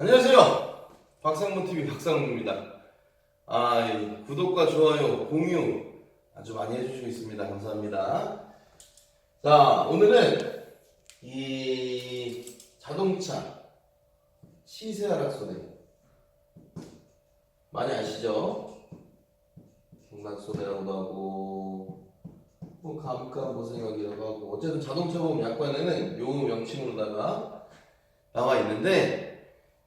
안녕하세요. 박상무TV 박상무입니다. 아, 이 구독과 좋아요, 공유 아주 많이 해주시고 있습니다. 감사합니다. 자, 오늘은 이 자동차 시세 하락소리 많이 아시죠? 중간소매라고도 하고 뭐 감가 보생각이라고 하고 어쨌든 자동차 보험 약관에는 요 명칭으로다가 나와 있는데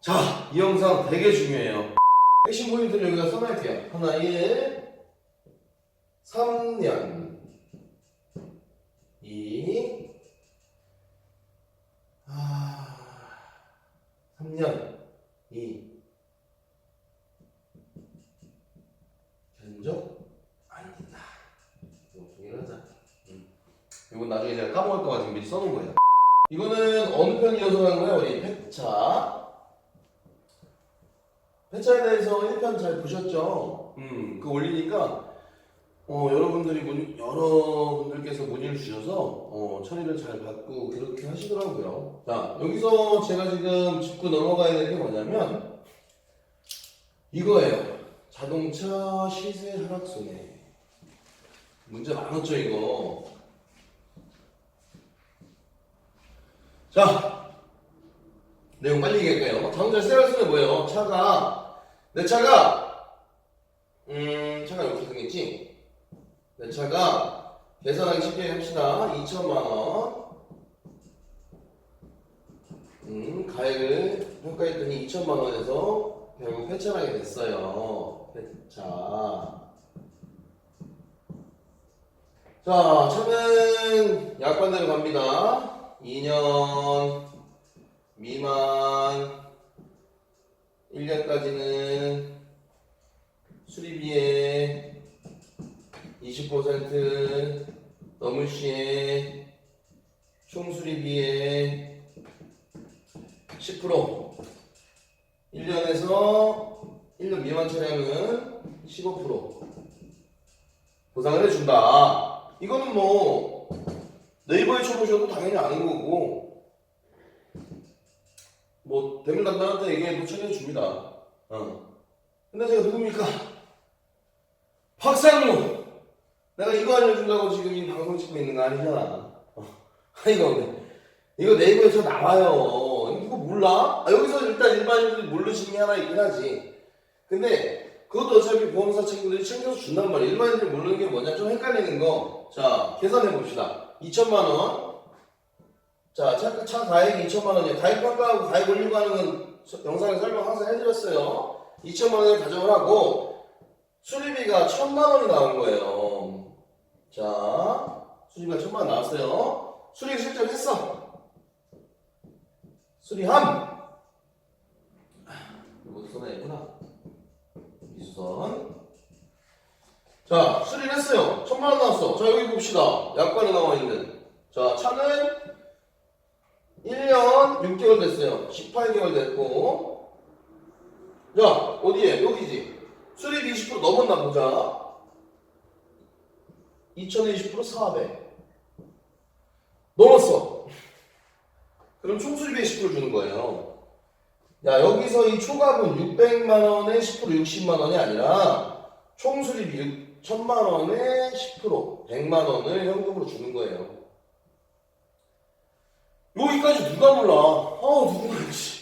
자, 이 영상 되게 중요해요. 핵심 포인트를 여기다 써놓을게요. 하나, 1, 3년, 2, 아, 3년, 2, 견적? 아니다. 이거 정리를 하자. 음. 이건 나중에 제가 까먹을까봐 지금 미리 써놓은 거예요. 이거는 어느 편 이어서 간 거예요? 우리 팩차. 회차에 대해서 1편 잘 보셨죠? 음, 그 올리니까 어, 여러분들이 문, 여러분들께서 문의를 주셔서 어, 처리를 잘 받고 그렇게 하시더라고요. 자, 여기서 제가 지금 짚고 넘어가야 될 게 뭐냐면 이거예요. 자동차 시세 하락 손해. 문제 많았죠, 이거. 자, 내용 빨리 얘기할게요. 자동차 시세 하락 손해 뭐예요? 차가 내 차가 음 차가 이렇게 생겼지? 내 차가 계산하기 쉽게 합시다. 2천만 원. 음, 가액을 평가했더니 2천만 원에서 결국 폐차하게 됐어요. 폐차. 자 차는 약관대로 갑니다. 2년 미만 1년까지는 수리비의 20% 넘을 시에 총수리비의 10% 1년에서 1년 미만 차량은 15% 보상을 해준다. 이거는 뭐 네이버에 쳐보셔도 당연히 아는 거고 뭐 대물 담당한테 얘기해도 처리해 줍니다. 어. 근데 제가 누굽니까? 박상무. 내가 이거 알려준다고 지금 이 방송 찍고 있는 거 아니잖아. 어. 이거 이거 네이버에서 나와요. 이거 몰라? 아, 여기서 일단 일반인들이 모르시는 게 하나 있긴 하지. 근데 그것도 어차피 보험사 친구들이 챙겨서 준단 말이야. 일반인들이 모르는 게 뭐냐? 좀 헷갈리는 거. 자, 계산해 봅시다. 2천만 원. 자, 차, 차 가액이 2천만 원이에요. 가액 평가하고 가액 올리고 하는 건 서- 영상에 설명 항상 해드렸어요. 2천만 원을 가정을 하고 수리비가 1천만 원이 나온 거예요. 자, 수리비가 1천만 원 나왔어요. 수리 실적 했어. 수리함. 이것도 써놔야구나. 미수선. 자, 수리를 했어요. 1천만 원 나왔어. 자, 여기 봅시다. 약관에 나와 있는. 자, 차는 1년 6개월 됐어요. 18개월 됐고. 자, 어디에? 여기지. 수리비 20% 넘었나 보자. 2000에 20% 400. 넘었어. 그럼 총 수리비의 10% 주는 거예요. 야, 여기서 이 초과분 600만원에 10% 60만원이 아니라 총 수리비 1000만원에 10% 100만원을 현금으로 주는 거예요. 여기까지 누가 몰라? 아 누구나 알지.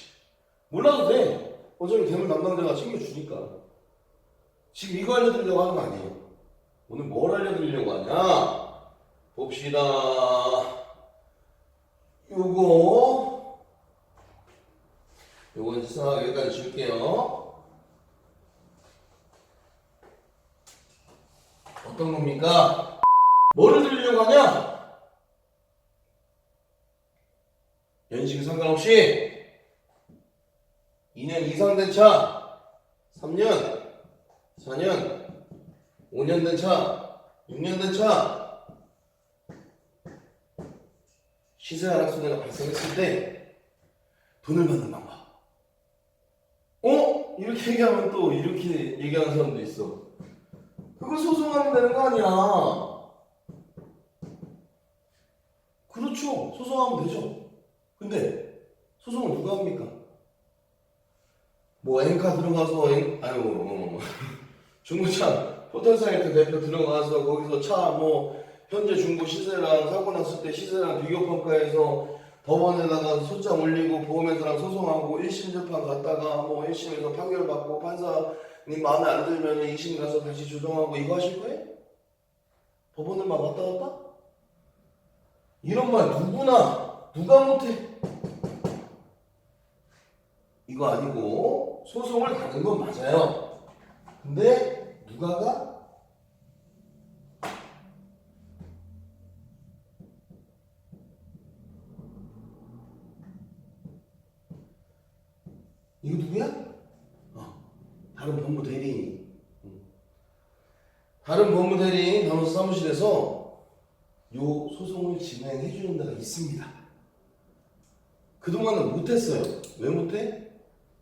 몰라도 돼. 어차피 대물 담당자가 챙겨주니까. 지금 이거 알려드리려고 하는 거 아니에요. 오늘 뭘 알려드리려고 하냐? 봅시다. 요거. 요건 이상 여기까지 줄게요. 어떤 겁니까? 뭐를 드리려고 하냐? 상관없이 2년 이상 된 차, 3년, 4년, 5년 된 차, 6년 된 차, 시세 하락 손해가 발생했을 때 돈을 받는 방법. 어? 이렇게 얘기하면 또 이렇게 얘기하는 사람도 있어. 그거 소송하면 되는 거 아니야. 그렇죠. 소송하면 되죠. 근데 소송을 누가 합니까? 뭐 엔카 들어가서 엔, 아유 어, 중고차 포털사이트 대표 들어가서 거기서 차 뭐 현재 중고 시세랑 사고 났을 때 시세랑 비교 평가해서 법원에다가 소장 올리고 보험회사랑 소송하고 1심 재판 갔다가 뭐 1심에서 판결 받고 판사님 마음에 안 들면 2심 가서 다시 조정하고 이거 하실 거예요? 법원을만 왔다 갔다? 이런 말 누구나 누가 못해? 이거 아니고 소송을 가는 건 맞아요. 근데 누가가 이거 누구야? 어, 다른 법무 대리인. 음. 다른 법무 대리인 변호사 사무실에서 요 소송을 진행해 주는 데가 있습니다. 그동안은 못했어요. 왜 못해?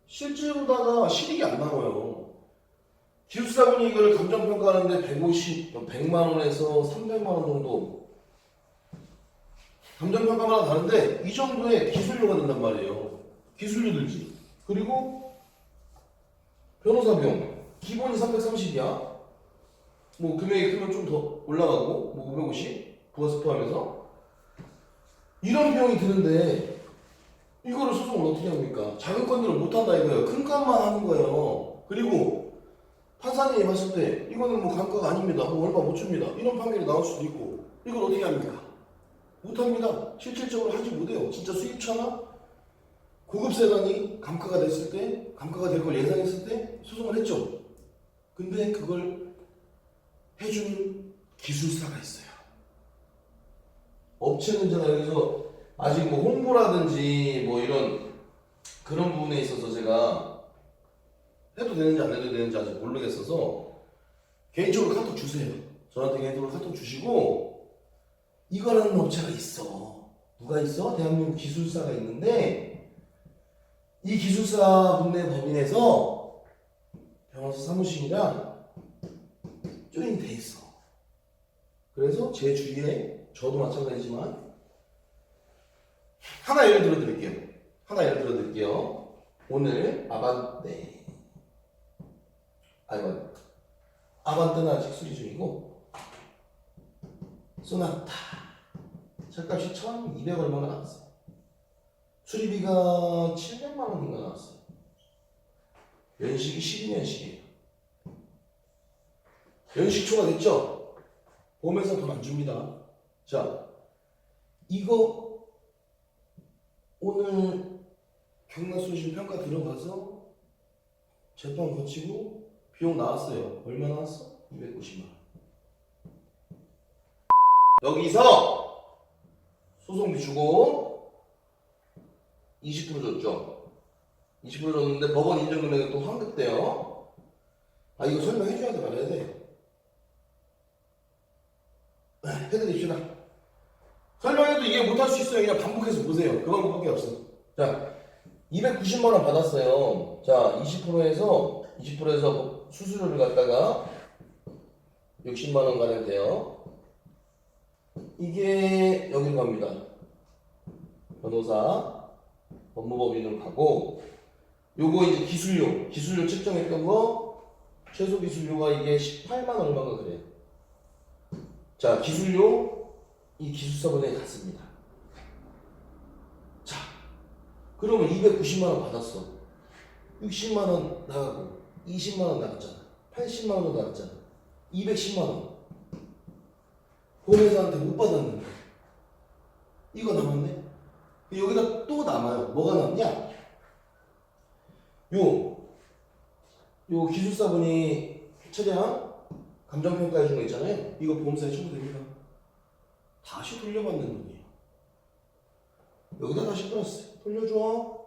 실제로다가 실익이 안 나와요. 기술사분이 이걸 감정평가하는데 150, 100만 원에서 300만 원 정도 감정평가마다 다른데 이 정도의 기술료가 든단 말이에요. 기술료 들지. 그리고 변호사 비용 기본이 330이야. 뭐 금액이 크면 좀 더 올라가고 뭐 550 부가세 포함해서 이런 비용이 드는데 이거를 소송을 어떻게 합니까? 작은 건들을 못 한다 이거예요. 큰 건만 하는 거예요. 그리고 판사님이 봤을 때 이거는 뭐 감가가 아닙니다. 뭐 얼마 못 줍니다. 이런 판결이 나올 수도 있고 이걸 어떻게 합니까? 못 합니다. 실질적으로 하지 못해요. 진짜 수입차나 고급 세단이 감가가 됐을 때 감가가 될 걸 예상했을 때 소송을 했죠. 근데 그걸 해주는 기술사가 있어요. 업체는 제가 여기서 아직 뭐 홍보라든지 뭐 이런 그런 부분에 있어서 제가 해도 되는지 안 해도 되는지 아직 모르겠어서 개인적으로 카톡 주세요. 저한테 개인적으로 카톡 주시고 이거라는 업체가 있어. 누가 있어? 대한민국 기술사가 있는데 이 기술사 분의 법인에서 변호사 사무실이랑 조인돼 있어. 그래서 제 주위에 저도 마찬가지지만 하나 예를 들어 드릴게요. 하나 예를 들어 드릴게요. 오늘 아반떼 아이고 아반떼는 아직 수리 중이고 소나타 차값이 1,200 얼마가 나왔어요. 수리비가 700만 원인가 나왔어요. 연식이 12년식이에요. 연식 초과됐죠? 보험회사 돈 안 줍니다. 자, 이거 오늘 경락손실 평가 들어가서 재판 거치고 비용 나왔어요. 얼마 나왔어? 290만 원. 여기서 소송비 주고 20% 줬죠. 20% 줬는데 법원 인정 금액은 또 환급돼요. 아 이거 설명해줘야 돼 말아야 돼. 아, 해드립시다. 설명해도 이해 못할 수 있어요. 그냥 반복해서 보세요. 그 방법밖에 없어. 자, 290만 원 받았어요. 자, 20%에서 20%에서 수수료를 갖다가 60만 원 가량 돼요. 이게 여기로 갑니다. 변호사 법무법인으로 가고 요거 이제 기술료 기술료 측정했던 거 최소 기술료가 이게 18만 얼마가 그래요. 자, 기술료 이 기술사본에 갔습니다. 자, 그러면 290만 원 받았어. 60만 원 나가고 20만 원 나갔잖아. 80만 원 나갔잖아. 210만 원. 보험회사한테 못 받았는데 이거 남았네. 여기다 또 남아요. 뭐가 남냐? 요, 요 기술사분이 차량 감정평가해 준 거 있잖아요. 이거 보험사에 청구됩니다. 다시 돌려받는 돈이에요. 여기다 다시 플러스 돌려줘.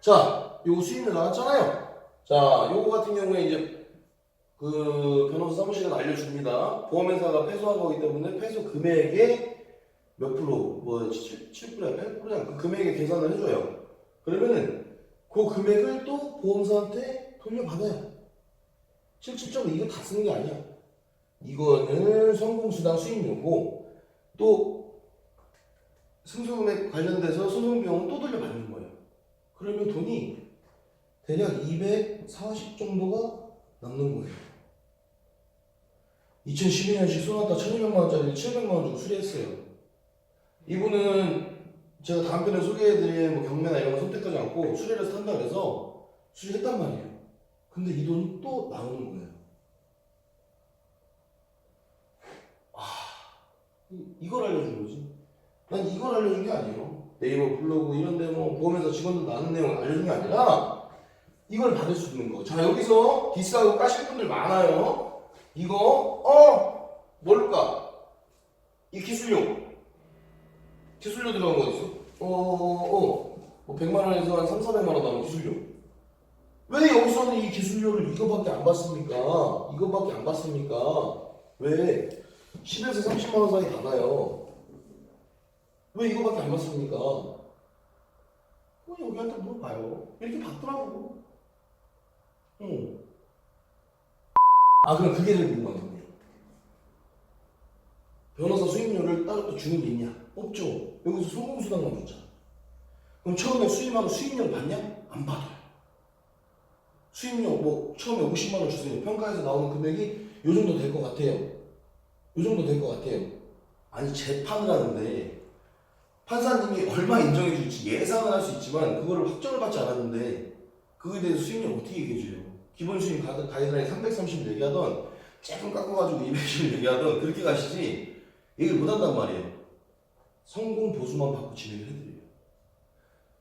자, 요거 수익률 나왔잖아요. 자, 요거 같은 경우에 이제 그 변호사 사무실에서 알려줍니다. 보험회사가 패소한 거기 때문에 패소 금액의 몇 프로, 뭐 7, 7%야, 8%야 그 금액에 계산을 해줘요. 그러면은 그 금액을 또 보험사한테 돌려받아요. 실질적으로 이거 다 쓰는 게 아니야. 이거는 성공수당 수익료고 또 승소금액 관련돼서 소송비용은 또 돌려받는 거예요. 그러면 돈이 대략 240 정도가 남는 거예요. 2012년식 소나타 1200만 원짜리 700만 원 주고 수리했어요. 이분은 제가 다음 편에 소개해드릴 뭐 경매나 이런 거 선택하지 않고 수리를 탄다 그래서 수리했단 말이에요. 근데 이 돈이 또 나오는 거예요. 아, 이- 이걸 알려준 거지. 난 이걸 알려준 게 아니에요. 네이버 블로그 이런 데 뭐 보험회사 직원들 나는 내용 알려준 게 아니라 이걸 받을 수 있는 거. 자, 여기서 비싸고 까실 분들 많아요. 이거, 어, 뭘까? 이 기술료. 기술료 들어간 거 있어? 어, 어, 뭐 100만 원에서 한 3, 400만 원 나오는 기술료. 왜 여기서는 이 기술료를 이거밖에 안 받습니까? 이거밖에 안 받습니까? 왜? 10에서 30만 원 사이 받아요. 왜 이거밖에 안 받습니까? 어, 여기한테 물어봐요. 이렇게 받더라고. 응. 아, 그럼 그게 제일 궁금한 거예요. 변호사 수임료를 따로 또 주는 게 있냐? 없죠. 여기서 소금수당만 줬잖아. 그럼 처음에 수임하고 수임료를 받냐? 안 받아요. 수임료 뭐 처음에 50만 원 주세요. 평가에서 나오는 금액이 요 정도 될 것 같아요. 요 정도 될것 같아요. 아니 재판을 하는데 판사님이 얼마 인정해 줄지 예상은 할 수 있지만 그거를 확정을 받지 않았는데 그거에 대해서 수임료 어떻게 얘기해 줘요? 기본 가드 가이드라인 330 얘기하던 조금 깎아가지고 210 얘기하던 그렇게 가시지 얘기를 못 한단 말이에요. 성공 보수만 받고 진행을 해드려요.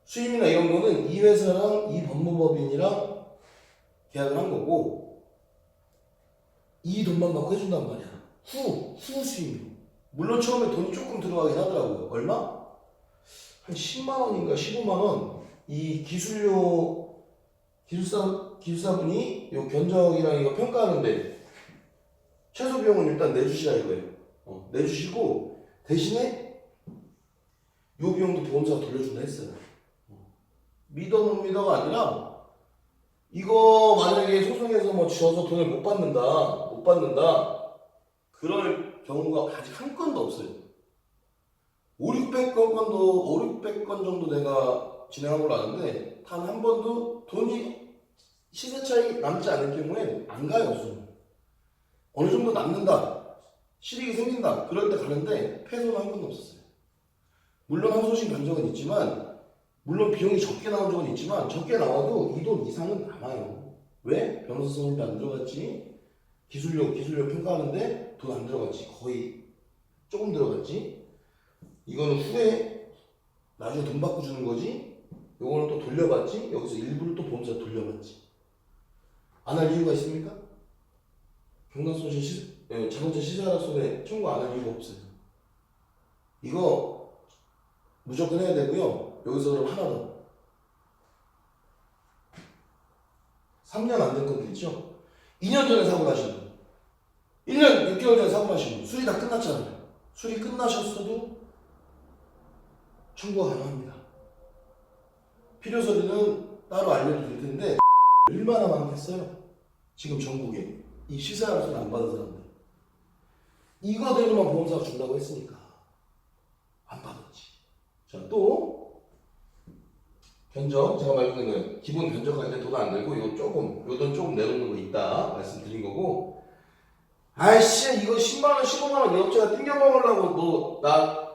수임이나 이런 거는 이 회사랑 이 법무법인이랑 계약을 한 거고 이 돈만 받고 해준단 말이야. 후, 후 수임료. 물론 처음에 돈이 조금 들어가긴 하더라고요. 얼마? 한 10만 원인가 15만 원. 이 기술료 기술사 기술사분이 요 견적이랑 이거 평가하는데 최소 비용은 일단 내주시라 이거예요. 어, 내주시고 대신에 요 비용도 보험사가 돌려준다 했어요. 어. 믿어 못 믿어가 아니라 이거 만약에 소송에서 뭐 지어서 돈을 못 받는다, 못 받는다, 그럴 경우가 아직 한 건도 없어요. 5, 600건 건도, 5, 600건 정도 내가 진행한 걸로 아는데, 단 한 번도 돈이 시세 차이 남지 않을 경우에 안 가요, 수능. 어느 정도 남는다, 실익이 생긴다, 그럴 때 가는데, 패소는 한 번도 없었어요. 물론 항소심 간 적은 있지만, 물론 비용이 적게 나온 적은 있지만 적게 나와도 이 돈 이상은 남아요. 왜? 변호사 선임비 안 들어갔지? 기술료 기술료 평가하는데 돈 안 들어갔지. 거의 조금 들어갔지. 이거는 후에 나중에 돈 받고 주는 거지. 요거는 또 돌려받지. 여기서 일부를 또 보험사 돌려받지. 안 할 이유가 있습니까? 경단손실 시, 예, 자동차 시세하라 손에 청구 안 할 이유가 없어요. 이거 무조건 해야 되고요. 여기서 그럼 하나 더. 3년 안 된 건들 있죠? 2년 전에 사고 나신 분. 1년 6개월 전에 사고 나신 분. 수리 다 끝났잖아요. 수리 끝나셨어도 청구가 가능합니다. 필요 서류는 따로 알려드릴 텐데 얼마나 많겠어요? 지금 전국에 이 시세하라서 안 받은 사람들. 이거 되는만 보험사가 준다고 했으니까 안 받았지. 자, 또 견적 제가 말씀드린 거예요. 기본 견적 할 때 돈 안 들고 이거 조금 요 돈 조금 내놓는 거 있다 말씀드린 거고. 아이씨 이거 10만 원, 15만 원이 업체가 띵겨 먹으려고 너나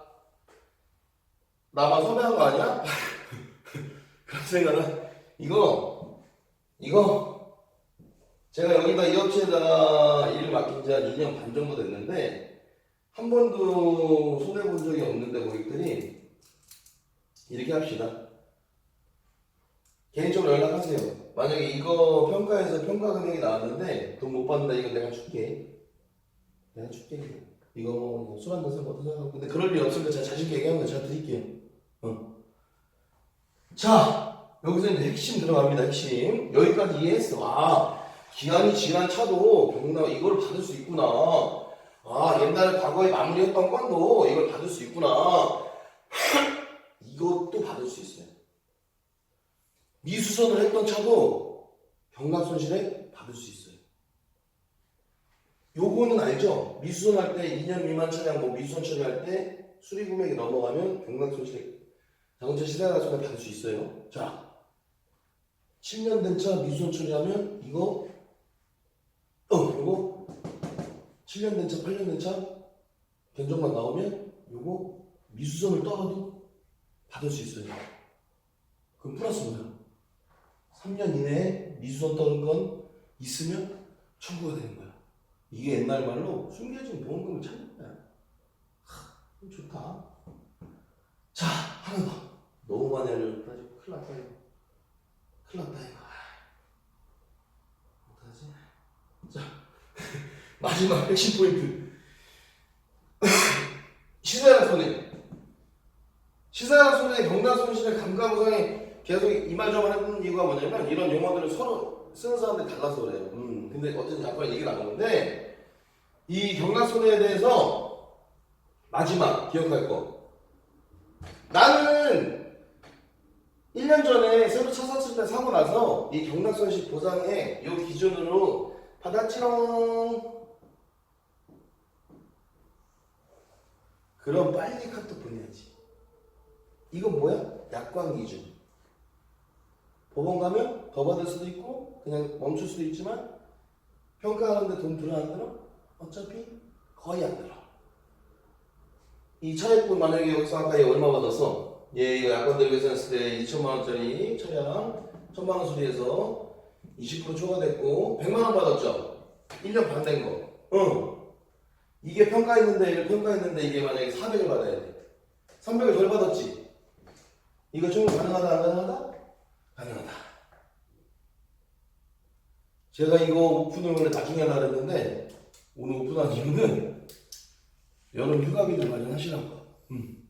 나만 섭외한 거 아니야? 그런 생각은 이거 이거 제가 여기다 이 업체에다가 일을 맡긴 지 한 2년 반 정도 됐는데 한 번도 손해 본 적이 없는데 고객들이 이렇게 합시다. 개인적으로 연락하세요. 만약에 이거 평가해서 평가 금액이 나왔는데 돈 못 받는다 이거 내가 줄게. 내가 줄게. 이거 뭐 술 한잔 사고 어떤 생각 근데 그럴 일 없으니까 제가 자신 있게 얘기하는 거 제가 드릴게요. 어. 자 여기서 이제 핵심 들어갑니다. 핵심 여기까지 이해했어. 아 기한이 지난 차도 경락 이걸 받을 수 있구나. 아 옛날에 과거에 마무리했던 건도 이걸 받을 수 있구나. 이것도 받을 수 있어요. 미수선을 했던 차도 경락 손실에 받을 수 있어요. 요거는 알죠? 미수선 할때 2년 미만 차량 뭐 미수선 처리할 때 수리 금액이 넘어가면 경락 손실에 자동차 시세가 손에 받을 수 있어요. 자, 7년 된 차 미수선 처리하면 이거 어 그리고 7년 된 차, 8년 된 차 견적만 나오면 요거 미수선을 떨어도 받을 수 있어요. 그럼 플러스 뭐야? 3년 이내에 미수선 떠는 건 있으면 청구가 되는 거야. 이게 옛날 말로 숨겨진 보험금을 찾는 거야. 하, 좋다. 자, 하나 더. 너무 많이 알려줬다. 큰일 났다, 이거. 큰일 났다, 이거. 아, 어떡하지? 자, 마지막 핵심 포인트. 시세랑 손해. 시세랑 손해, 경단 손실의 감가부상에 계속 이말좀 하는 이유가 뭐냐면 이런 용어들을 서로 쓰는 사람들이 달라서 그래요. 음, 근데 어쨌든 약간 얘기 나오는데 이 경단 손해에 대해서 마지막 기억할 거. 나는 1년 전에 새로 차 샀을 때 사고 나서 이 경락손실 보상에 이 기준으로 받았지롱. 그럼 빨리 카톡 보내야지. 이건 뭐야? 약관 기준. 법원 가면 더 받을 수도 있고 그냥 멈출 수도 있지만 평가하는데 돈 들어 안 들어? 어차피 거의 안 들어. 이 차액분 만약에 여기서 아까 얘 얼마 받았어? 얘 이거 약관 들고 계산했을 때 2천만 원짜리 차량 1천만 원 수리해서 20% 초과됐고 100만 원 받았죠? 1년 반 된 거. 응. 이게 평가했는데 이걸 평가했는데 이게 만약에 400을 받아야 돼. 300을 덜 받았지? 이거 충분 가능하다 안 가능하다? 가능하다. 제가 이거 오픈을 원래 나중에 하려 했는데 오늘 오픈한 이유는 여름 휴가비를 마련하시라고. 음.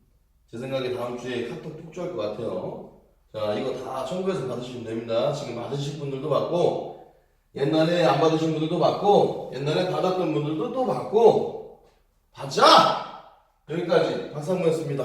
제 생각에 다음 주에 카톡 폭주할 것 같아요. 자, 이거 다 청구해서 받으시면 됩니다. 지금 받으실 분들도 받고, 옛날에 안 받으신 분들도 받고, 옛날에 받았던 분들도 또 받고, 받자! 여기까지 박상무였습니다.